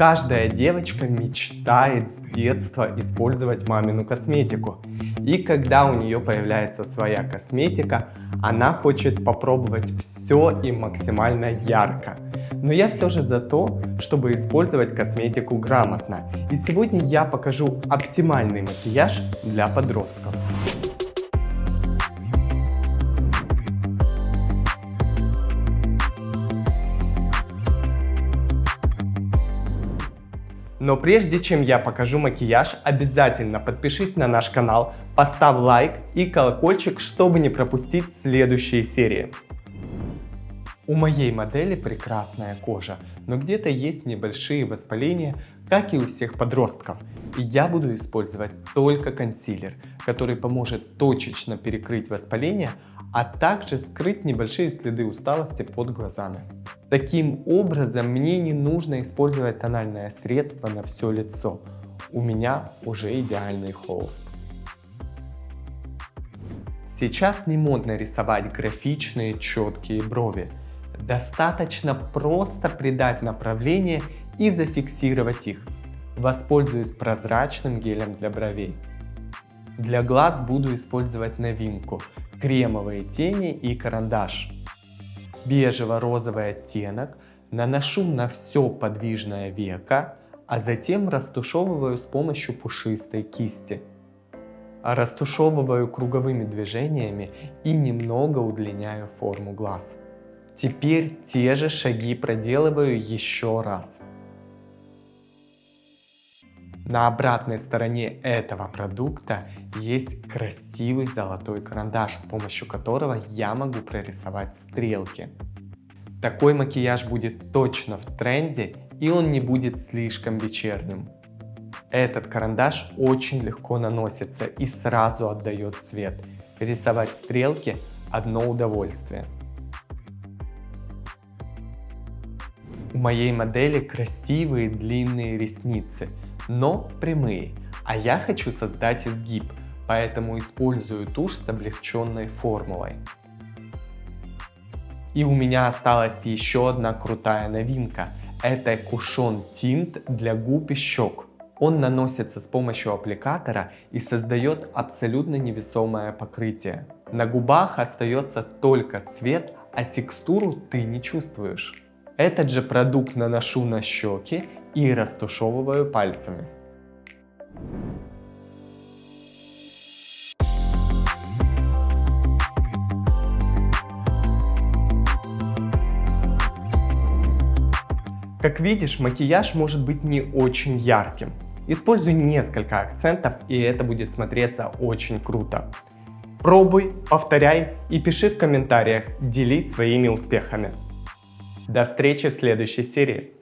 Каждая девочка мечтает с детства использовать мамину косметику. И когда у нее появляется своя косметика, она хочет попробовать все и максимально ярко. Но я все же за то, чтобы использовать косметику грамотно. И сегодня я покажу оптимальный макияж для подростков. Но прежде чем я покажу макияж, обязательно подпишись на наш канал, поставь лайк и колокольчик, чтобы не пропустить следующие серии. У моей модели прекрасная кожа, но где-то есть небольшие воспаления, как и у всех подростков. И я буду использовать только консилер, который поможет точечно перекрыть воспаление, а также скрыть небольшие следы усталости под глазами. Таким образом, мне не нужно использовать тональное средство на все лицо. У меня уже идеальный холст. Сейчас не модно рисовать графичные четкие брови. Достаточно просто придать направление и зафиксировать их. Воспользуюсь прозрачным гелем для бровей. Для глаз буду использовать новинку кремовые тени и карандаш. Бежево-розовый оттенок наношу на все подвижное веко, а затем растушевываю с помощью пушистой кисти. Растушевываю круговыми движениями и немного удлиняю форму глаз. Теперь те же шаги проделываю еще раз. На обратной стороне этого продукта есть красивый золотой карандаш, с помощью которого я могу прорисовать стрелки. Такой макияж будет точно в тренде и он не будет слишком вечерним. Этот карандаш очень легко наносится и сразу отдает цвет. Рисовать стрелки – одно удовольствие. У моей модели красивые длинные ресницы – но прямые, а я хочу создать изгиб, поэтому использую тушь с облегченной формулой. И у меня осталась еще одна крутая новинка. Это кушон тинт для губ и щек. Он наносится с помощью аппликатора и создает абсолютно невесомое покрытие. На губах остается только цвет, а текстуру ты не чувствуешь. Этот же продукт наношу на щеки и растушевываю пальцами. Как видишь, макияж может быть не очень ярким. Используй несколько акцентов, и это будет смотреться очень круто. Пробуй, повторяй и пиши в комментариях, делись своими успехами. До встречи в следующей серии.